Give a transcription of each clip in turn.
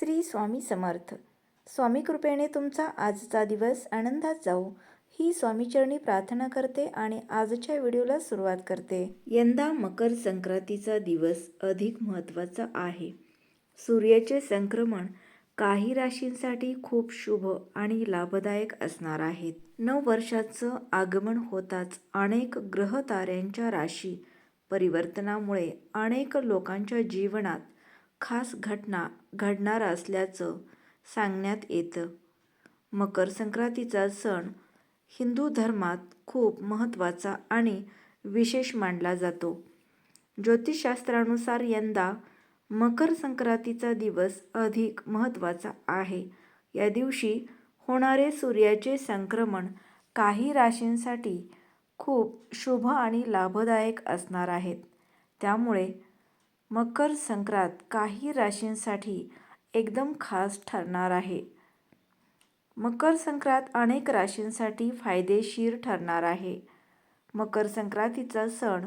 श्री स्वामी समर्थ. स्वामी कृपेने तुमचा आजचा दिवस आनंदात जाऊ ही स्वामीचरणी प्रार्थना करते आणि आजच्या व्हिडिओला सुरुवात करते. यंदा मकर संक्रांतीचा दिवस अधिक महत्त्वाचा आहे. सूर्याचे संक्रमण काही राशींसाठी खूप शुभ आणि लाभदायक असणार आहेत. नऊ वर्षाचं आगमन होताच अनेक ग्रह ताऱ्यांच्या राशी परिवर्तनामुळे अनेक लोकांच्या जीवनात खास घटना घडणार असल्याचं सांगण्यात येतं. मकर संक्रांतीचा सण हिंदू धर्मात खूप महत्त्वाचा आणि विशेष मानला जातो. ज्योतिषशास्त्रानुसार यंदा मकर संक्रांतीचा दिवस अधिक महत्त्वाचा आहे. या दिवशी होणारे सूर्याचे संक्रमण काही राशींसाठी खूप शुभ आणि लाभदायक असणार आहेत. त्यामुळे मकर संक्रांत काही राशींसाठी एकदम खास ठरणार आहे. मकर संक्रांत अनेक राशींसाठी फायदेशीर ठरणार आहे. मकर संक्रांतीचा सण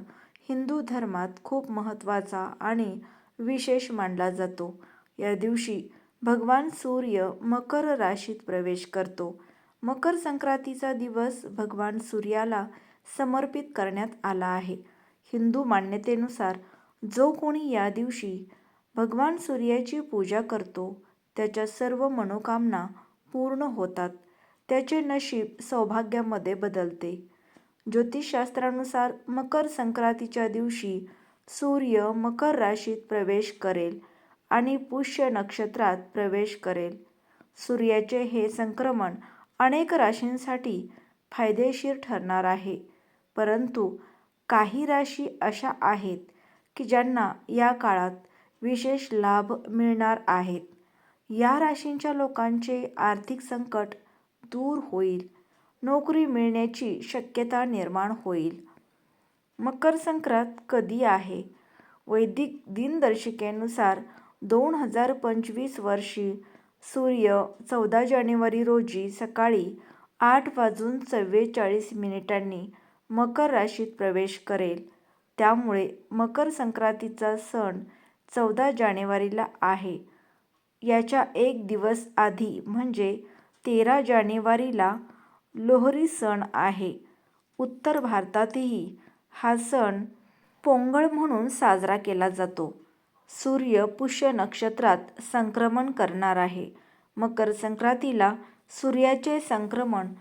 हिंदू धर्मात खूप महत्त्वाचा आणि विशेष मानला जातो. या दिवशी भगवान सूर्य मकर राशीत प्रवेश करतो. मकर संक्रांतीचा दिवस भगवान सूर्याला समर्पित करण्यात आला आहे. हिंदू मान्यतेनुसार जो कोणी या दिवशी भगवान सूर्याची पूजा करतो त्याच्या सर्व मनोकामना पूर्ण होतात. त्याचे नशीब सौभाग्यामध्ये बदलते. ज्योतिषशास्त्रानुसार मकर संक्रांतीच्या दिवशी सूर्य मकर राशीत प्रवेश करेल आणि पुष्य नक्षत्रात प्रवेश करेल. सूर्याचे हे संक्रमण अनेक राशींसाठी फायदेशीर ठरणार आहे. परंतु काही राशी अशा आहेत की ज्यांना या काळात विशेष लाभ मिळणार आहेत. या राशींच्या लोकांचे आर्थिक संकट दूर होईल. नोकरी मिळण्याची शक्यता निर्माण होईल. मकर संक्रांत कधी आहे? वैदिक दिनदर्शिकेनुसार दोन हजार पंचवीस वर्षी सूर्य चौदा जानेवारी रोजी सकाळी आठ वाजून चव्वेचाळीस मिनिटांनी मकर राशीत प्रवेश करेल. त्यामुळे मकर संक्रांतीचा सण चौदा जानेवारीला आहे. याच्या एक दिवस आधी म्हणजे तेरा जानेवारीला लोहरी सण आहे. उत्तर भारतातही हा सण पोंगळ म्हणून साजरा केला जातो. सूर्य पुष्य नक्षत्रात संक्रमण करणार आहे. मकर संक्रांतीला सूर्याचे संक्रमण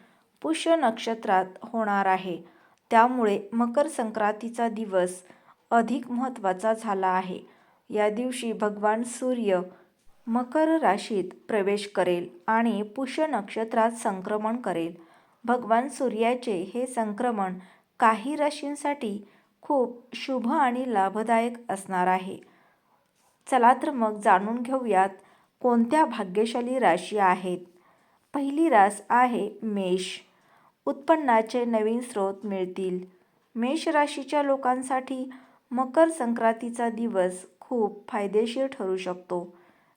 पुष्य नक्षत्रात होणार आहे. त्यामुळे मकर संक्रांतीचा दिवस अधिक महत्त्वाचा झाला आहे. या दिवशी भगवान सूर्य मकर राशीत प्रवेश करेल आणि पुष्य नक्षत्रात संक्रमण करेल. भगवान सूर्याचे हे संक्रमण काही राशींसाठी खूप शुभ आणि लाभदायक असणार आहे. चला तर मग जाणून घेऊयात कोणत्या भाग्यशाली राशी आहेत. पहिली रास आहे मेष. उत्पन्नाचे नवीन स्रोत मिळतील. मेष राशीच्या लोकांसाठी मकर संक्रांतीचा दिवस खूप फायदेशीर ठरू शकतो.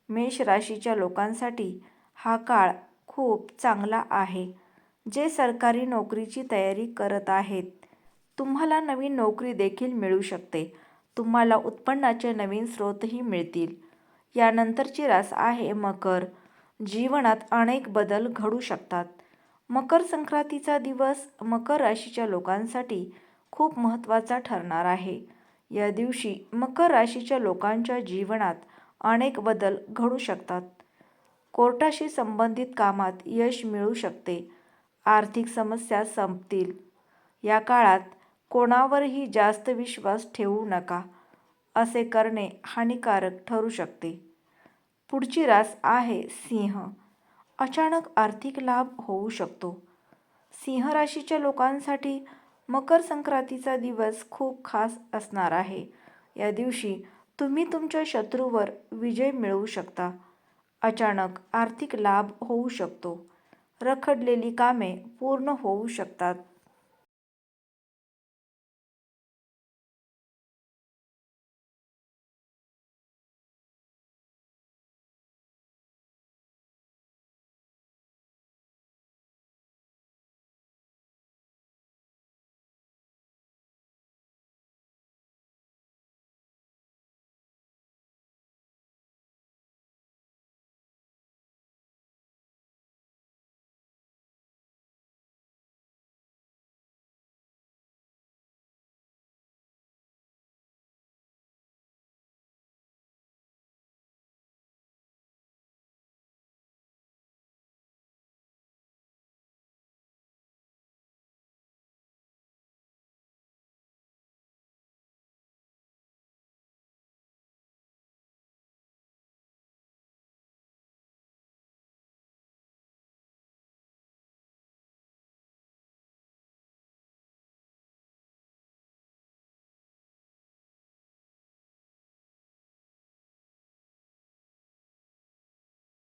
मेष राशीच्या लोकांसाठी हा काळ खूप चांगला आहे. जे सरकारी नोकरीची तयारी करत आहेत तुम्हाला नवीन नोकरी देखील मिळू शकते. तुम्हाला उत्पन्नाचे नवीन स्रोतही मिळतील. यानंतरची रास आहे मकर. जीवनात अनेक बदल घडू शकतात. मकर संक्रांतीचा दिवस मकर राशीच्या लोकांसाठी खूप महत्त्वाचा ठरणार आहे. या दिवशी मकर राशीच्या लोकांच्या जीवनात अनेक बदल घडू शकतात. कोर्टाशी संबंधित कामात यश मिळू शकते. आर्थिक समस्या संपतील. या काळात कोणावरही जास्त विश्वास ठेवू नका. असे करणे हानिकारक ठरू शकते. पुढची रास आहे सिंह. अचानक आर्थिक लाभ होऊ शकतो. सिंह राशीच्या लोकांसाठी मकर संक्रांतीचा दिवस खूप खास असणार आहे. या दिवशी तुम्ही तुमच्या शत्रूवर विजय मिळवू शकता. अचानक आर्थिक लाभ होऊ शकतो. रखडलेली कामे पूर्ण होऊ शकतात.